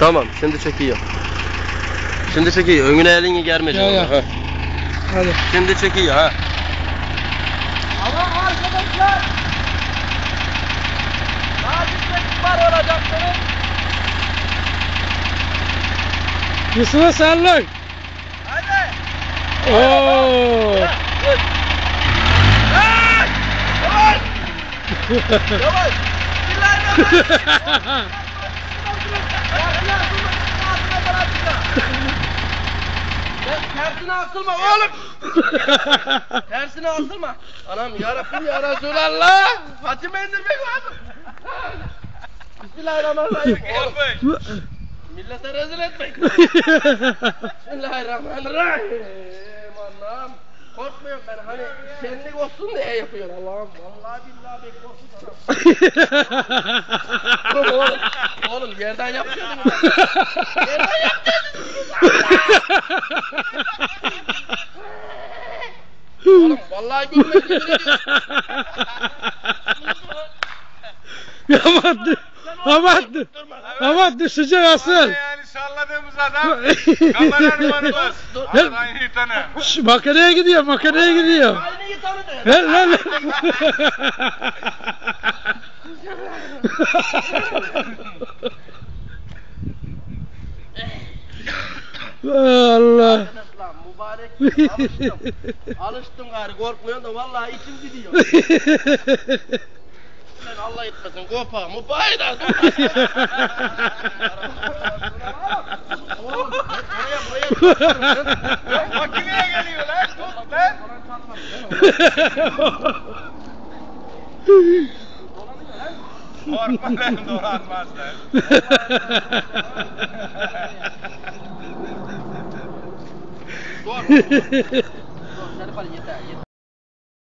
Tamam şimdi çekiyor. Şimdi çekiyor. Önüne elini germeyecek. Ya, ya. Ha. Hadi. Şimdi çekiyor ha. Ama arkadaşlar daha gitmek var olacak senin. Yusuf'a sallık. Hadi. Oo. Hey! Yavaş! Yavaş! Bismillahirrahmanirrahim. Tersine asılma, oğlum. Tersine asılma. Anam ya Rabbim ya Resulallah. Fatime indirmek lazım. Bismillahirrahmanirrahim. Oğlum, millete rezil etmek. Bismillahirrahmanirrahim. Allah'ım. Korkmuyorum ben hani şenlik olsun diye yapıyor Allah'ım. Vallahi billahi oğlum, oğlum yerden yapıyordun ya. Yerden Oğlum vallahi ediyorum. Aman, aman, aman düşecek asıl. Yani salladığımız adam kamera numaramız. Allah'ın yiğitene. Şş, makineye gidiyor, makineye gidiyor. Aynıyı tanıdı. Lan lan lan. Allah. Lan mübarek alıştım. Alıştım gari korkmuyorum da vallahi içim gidiyor. Sen Allah etmesin kopa mübarek da. Oğlum buraya buraya. Makineye geliyor lan. Tut lan. Korkma lan doğru atmaz lan. Дорого. Дорого, не так.